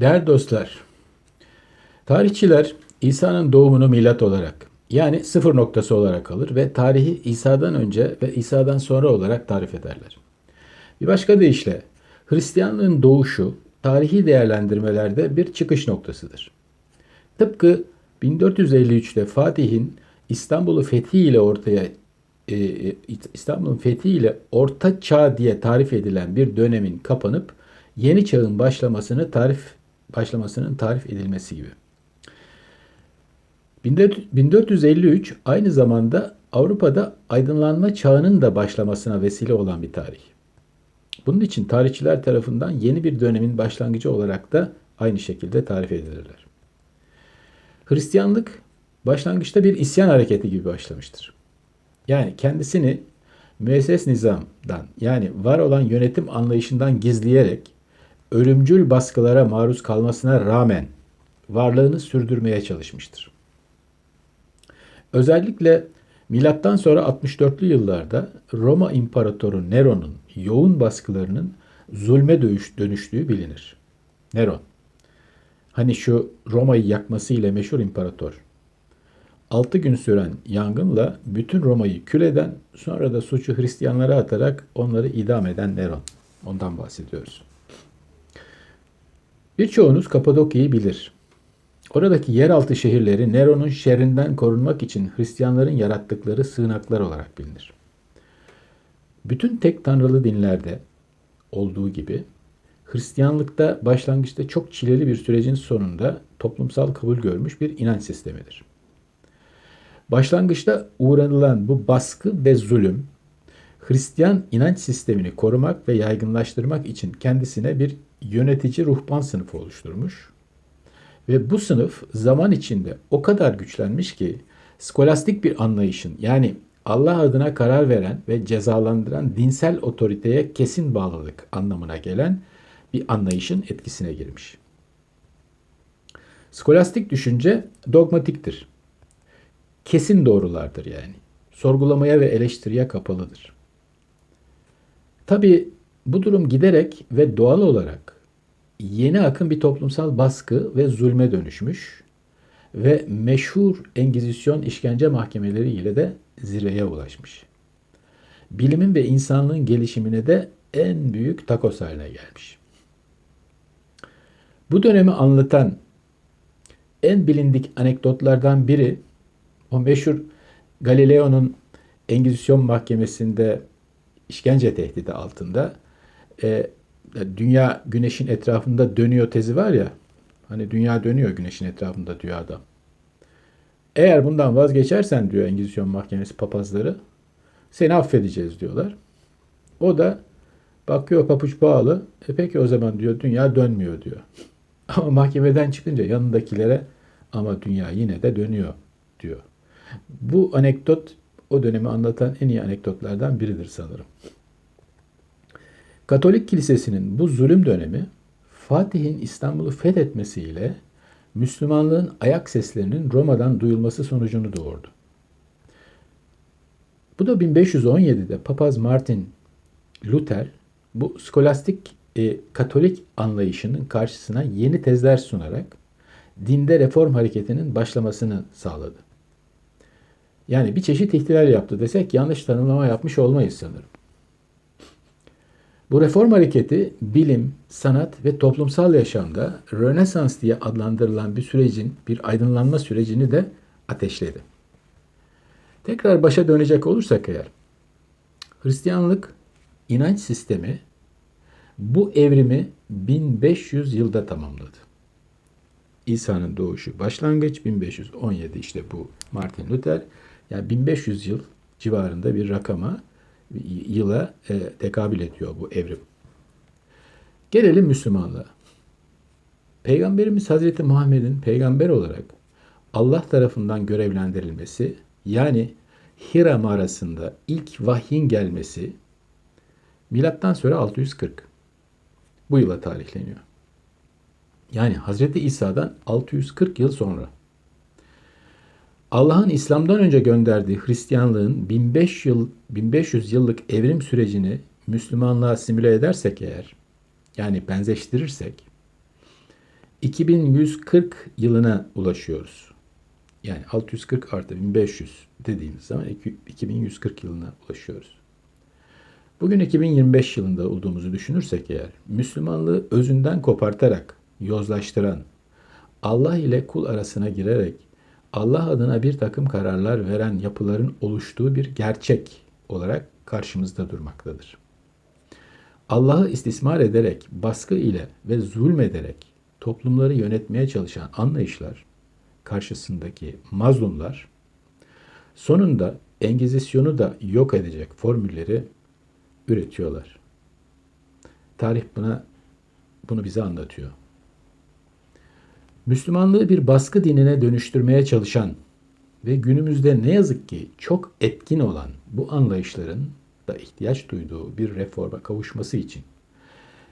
Değerli dostlar, tarihçiler İsa'nın doğumunu milat olarak yani sıfır noktası olarak alır ve tarihi İsa'dan önce ve İsa'dan sonra olarak tarif ederler. Bir başka deyişle Hristiyanlığın doğuşu tarihi değerlendirmelerde bir çıkış noktasıdır. Tıpkı 1453'te Fatih'in İstanbul'u fethi ile ortaya e, e, İstanbul'un fethi ile Orta Çağ diye tarif edilen bir dönemin kapanıp yeni çağın başlamasını tarif başlamasının tarif edilmesi gibi. 1453 aynı zamanda Avrupa'da aydınlanma çağının da başlamasına vesile olan bir tarih. Bunun için tarihçiler tarafından yeni bir dönemin başlangıcı olarak da aynı şekilde tarif edilirler. Hristiyanlık başlangıçta bir isyan hareketi gibi başlamıştır. Yani kendisini müesses nizamdan yani var olan yönetim anlayışından gizleyerek ölümcül baskılara maruz kalmasına rağmen varlığını sürdürmeye çalışmıştır. Özellikle milattan sonra 64'lü yıllarda Roma İmparatoru Nero'nun yoğun baskılarının zulme dönüştüğü bilinir. Neron. Hani şu Roma'yı yakması ile meşhur imparator. 6 gün süren yangınla bütün Roma'yı kül eden, sonra da suçu Hristiyanlara atarak onları idam eden Neron. Ondan bahsediyoruz. Birçoğunuz Kapadokya'yı bilir. Oradaki yeraltı şehirleri Nero'nun şerrinden korunmak için Hristiyanların yarattıkları sığınaklar olarak bilinir. Bütün tek tanrılı dinlerde olduğu gibi Hristiyanlıkta başlangıçta çok çileli bir sürecin sonunda toplumsal kabul görmüş bir inanç sistemidir. Başlangıçta uğranılan bu baskı ve zulüm Hristiyan inanç sistemini korumak ve yaygınlaştırmak için kendisine bir yönetici ruhban sınıfı oluşturmuş. Ve bu sınıf zaman içinde o kadar güçlenmiş ki skolastik bir anlayışın yani Allah adına karar veren ve cezalandıran dinsel otoriteye kesin bağlılık anlamına gelen bir anlayışın etkisine girmiş. Skolastik düşünce dogmatiktir. Kesin doğrulardır yani. Sorgulamaya ve eleştiriye kapalıdır. Tabi bu durum giderek ve doğal olarak yeni akım bir toplumsal baskı ve zulme dönüşmüş ve meşhur Engizisyon işkence mahkemeleri ile de zirveye ulaşmış. Bilimin ve insanlığın gelişimine de en büyük takos haline gelmiş. Bu dönemi anlatan en bilindik anekdotlardan biri o meşhur Galileo'nun Engizisyon mahkemesinde işkence tehdidi altında e, dünya güneşin etrafında dönüyor tezi var ya hani dünya dönüyor güneşin etrafında diyor adam. Eğer bundan vazgeçersen diyor Engizisyon Mahkemesi papazları seni affedeceğiz diyorlar. O da bakıyor papuç bağlı. E peki o zaman diyor dünya dönmüyor diyor. Ama mahkemeden çıkınca yanındakilere ama dünya yine de dönüyor diyor. Bu anekdot o dönemi anlatan en iyi anekdotlardan biridir sanırım. Katolik Kilisesi'nin bu zulüm dönemi Fatih'in İstanbul'u fethetmesiyle Müslümanlığın ayak seslerinin Roma'dan duyulması sonucunu doğurdu. Bu da 1517'de papaz Martin Luther bu skolastik e, Katolik anlayışının karşısına yeni tezler sunarak dinde reform hareketinin başlamasını sağladı. Yani bir çeşit ihtilal yaptı desek yanlış tanımlama yapmış olmayız sanırım. Bu reform hareketi bilim, sanat ve toplumsal yaşamda Rönesans diye adlandırılan bir sürecin, bir aydınlanma sürecini de ateşledi. Tekrar başa dönecek olursak eğer, Hristiyanlık inanç sistemi bu evrimi 1500 yılda tamamladı. İsa'nın doğuşu başlangıç 1517 işte bu Martin Luther yani 1500 yıl civarında bir rakama yıla e, tekabül ediyor bu evrim. Gelelim Müslümanlığa. Peygamberimiz Hazreti Muhammed'in peygamber olarak Allah tarafından görevlendirilmesi yani Hira mağarasında ilk vahyin gelmesi milattan sonra 640. Bu yıla tarihleniyor. Yani Hazreti İsa'dan 640 yıl sonra. Allah'ın İslam'dan önce gönderdiği Hristiyanlığın 1500 yıl 1500 yıllık evrim sürecini Müslümanlığa simüle edersek eğer yani benzeştirirsek 2140 yılına ulaşıyoruz. Yani 640 artı 1500 dediğimiz zaman iki- 2140 yılına ulaşıyoruz. Bugün 2025 yılında olduğumuzu düşünürsek eğer, Müslümanlığı özünden kopartarak, yozlaştıran, Allah ile kul arasına girerek, Allah adına bir takım kararlar veren yapıların oluştuğu bir gerçek olarak karşımızda durmaktadır. Allah'ı istismar ederek, baskı ile ve zulmederek toplumları yönetmeye çalışan anlayışlar karşısındaki mazlumlar sonunda Engizisyonu da yok edecek formülleri üretiyorlar. Tarih buna bunu bize anlatıyor. Müslümanlığı bir baskı dinine dönüştürmeye çalışan ve günümüzde ne yazık ki çok etkin olan bu anlayışların da ihtiyaç duyduğu bir reforma kavuşması için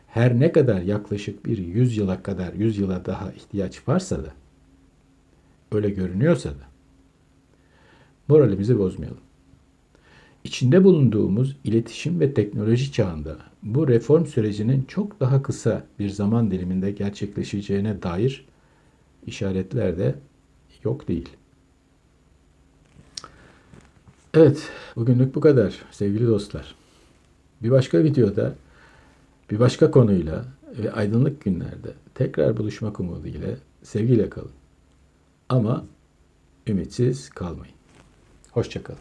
her ne kadar yaklaşık bir 100 yıla kadar 100 yıla daha ihtiyaç varsa da öyle görünüyorsa da moralimizi bozmayalım. İçinde bulunduğumuz iletişim ve teknoloji çağında bu reform sürecinin çok daha kısa bir zaman diliminde gerçekleşeceğine dair işaretler de yok değil. Evet, bugünlük bu kadar sevgili dostlar. Bir başka videoda, bir başka konuyla ve aydınlık günlerde tekrar buluşmak umuduyla sevgiyle kalın. Ama ümitsiz kalmayın. Hoşçakalın.